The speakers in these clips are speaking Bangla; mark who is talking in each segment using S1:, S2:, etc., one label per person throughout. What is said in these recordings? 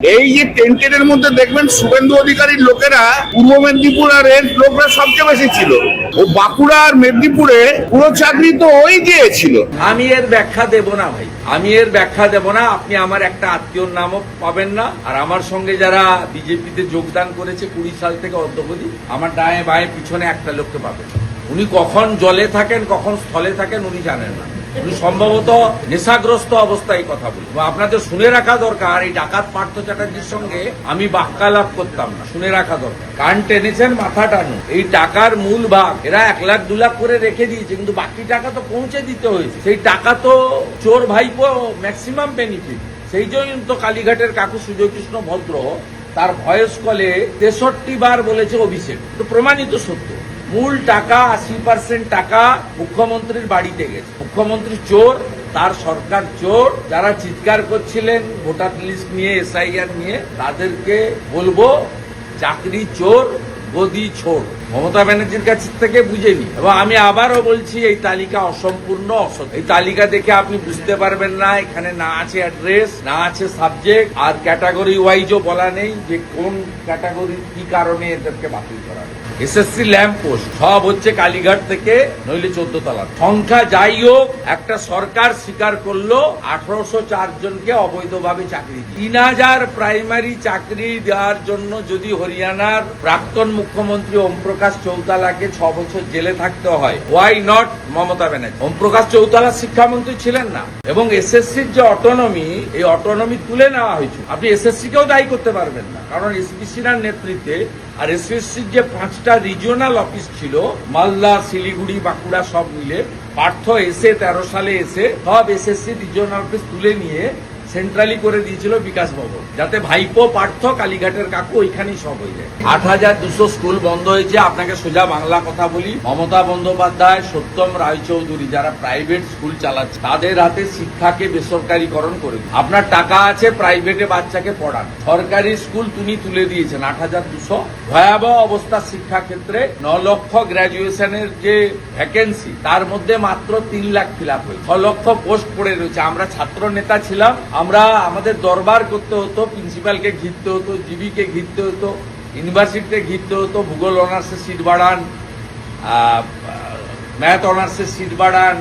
S1: এই যে টেন্টের মধ্যে দেখবেন শুভেন্দু অধিকারীর লোকেরা পূর্ব মেদিনীপুর আর এর লোকরা সবচেয়ে বেশি ছিল। ও বাঁকুড়া আর মেদিনীপুরে পুরো চাকরি তো ওই দিয়েছিল।
S2: আমি এর ব্যাখ্যা দেব না ভাই। আমি এর ব্যাখ্যা দেব না। আপনি আমার একটা আত্মীয়র নামও পাবেন না। আর আমার সঙ্গে যারা বিজেপিতে যোগদান করেছে কুড়ি সাল থেকে অদ্যবধি, আমার ডায়ে বায়ে পিছনে একটা লোককে পাবেন। উনি কখন জলে থাকেন, কখন স্থলে থাকেন, উনি জানেন না। উনি সম্ভবত নেশাগ্রস্ত অবস্থায় কথা বলি। আপনাদের শুনে রাখা দরকার, এই ডাকাত পার্থ চ্যাটার্জির সঙ্গে আমি বাক্যালাপ করতাম না। শুনে রাখা দরকার। কান টেনেছেন, মাথা টানো। এই টাকার মূল ভাগ এরা এক লাখ, দু লাখ করে রেখে দিয়েছে, কিন্তু বাকি টাকা তো পৌঁছে দিতে হয়েছে। সেই টাকা তো চোর ভাইপো ম্যাক্সিমাম বেনিফিট সেই জন্য তো কালীঘাটের কাকু সুজয় কৃষ্ণ ভদ্র তার ভয়েস কলে তেষট্টি বার বলেছে অভিষেক। তো প্রমাণিত সত্য। মূল টাকা, আশি পার্সেন্ট টাকা মুখ্যমন্ত্রীর বাড়িতে গেছে। মুখ্যমন্ত্রী চোর, তার সরকার চোর। যারা চিৎকার করছিলেন ভোটার লিস্ট নিয়ে, এসআইআর নিয়ে, তাদেরকে বলব, চাকরি চোর, গদি ছোড় মমতা ব্যানার্জির কাছ থেকে বুঝেনি এবং আমি আবারও বলছি, এই তালিকা অসম্পূর্ণ, অসৎ। এই তালিকা দেখে আপনি বুঝতে পারবেন না, এখানে না আছে অ্যাড্রেস না আছে সাবজেক্ট আর ক্যাটাগরি ওয়াইজও বলা নেই যে কোন ক্যাটাগরি কি কারণে এদেরকে বাতিল করা এসএসসি ল্যাম্প পোস্ট সব হচ্ছে কালীঘাট থেকে নইলে চোদ্দ তলা সংখ্যা যাই হোক, একটা সরকার স্বীকার করল, আঠারোশো চার জনকে অবৈধভাবে চাকরি তিন হাজার প্রাইমারি চাকরি দেওয়ার জন্য যদি হরিয়ানার প্রাক্তন মুখ্যমন্ত্রী ওম প্রকাশ চৌতালাকে ছ বছর জেলে থাকতে হয়। Why not Mamata Banerjee? ওম প্রকাশ চৌতালা শিক্ষামন্ত্রী ছিলেন না, এবং এসএসসির যে অটোনমি এই অটোনমি তুলে নেওয়া হয়েছে। আপনি এসএসসি কেও দায়ী করতে পারবেন না, কারণ এসপিসির নেতৃত্বে আর এসএসসির যে পাঁচটা রিজিওনাল অফিস ছিল, মালদা, শিলিগুড়ি, বাঁকুড়া, সব মিলে, পার্থ এসে তেরো সালে এসে সব এসএসসি রিজিওনাল অফিস তুলে নিয়ে সেন্ট্রালি করে দিয়েছিল বিকাশ ভবন। যাতে ভাইপো, পার্থ, কালীঘাটের কাকু ওইখানেই সব হয়ে যায়। আট হাজার দুশো স্কুল বন্ধ হয়েছে, আপনাকে সোজা বাংলা কথা বলি। মমতা বন্দ্যোপাধ্যায়, সত্যম রায়চৌধুরী, যারা প্রাইভেট স্কুল চালাচ্ছে, তাদের হাতে শিক্ষাকে বেসরকারীকরণ করে আপনার টাকা আছে প্রাইভেটে বাচ্চাকে পড়ান। সরকারি স্কুল তিনি তুলে দিয়েছেন আট হাজার দুশো। ভয়াবহ অবস্থা শিক্ষা ক্ষেত্রে ন লক্ষ গ্রাজুয়েশনের যে ভ্যাকেন্সি তার মধ্যে মাত্র তিন লাখ ফিল আপ হয়েছে। ছ লক্ষ পোস্ট পড়ে রয়েছে। আমরা ছাত্র নেতা ছিলাম আমরা আমাদের দরবার করতে হতো প্রিন্সিপালকে ঘিরতে হতো জিবিকে ঘিরতে হতো ইউনিভার্সিটিতে ঘিরতে হতো, ভূগোল অনার্সের সিট বাড়ান ম্যাথ অনার্সের সিট বাড়ান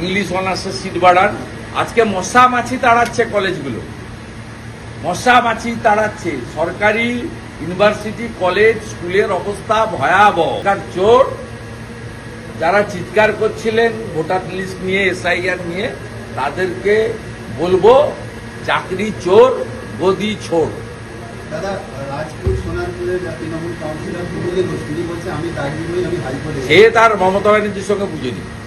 S2: ইংলিশ অনার্সের সিট বাড়ান। আজকে মশা মাছি তাড়াচ্ছে কলেজগুলো মশা মাছি তাড়াচ্ছে। সরকারি ইউনিভার্সিটি কলেজ স্কুলের অবস্থা ভয়াবহ। চোর যারা চিৎকার করছিলেন, ভোটার লিস্ট নিয়ে এসআইআর নিয়ে, তাদেরকে বলব চাকরি চোর গদি ছোড় সে তার মমতা ব্যানার্জির সঙ্গে বুঝে নিই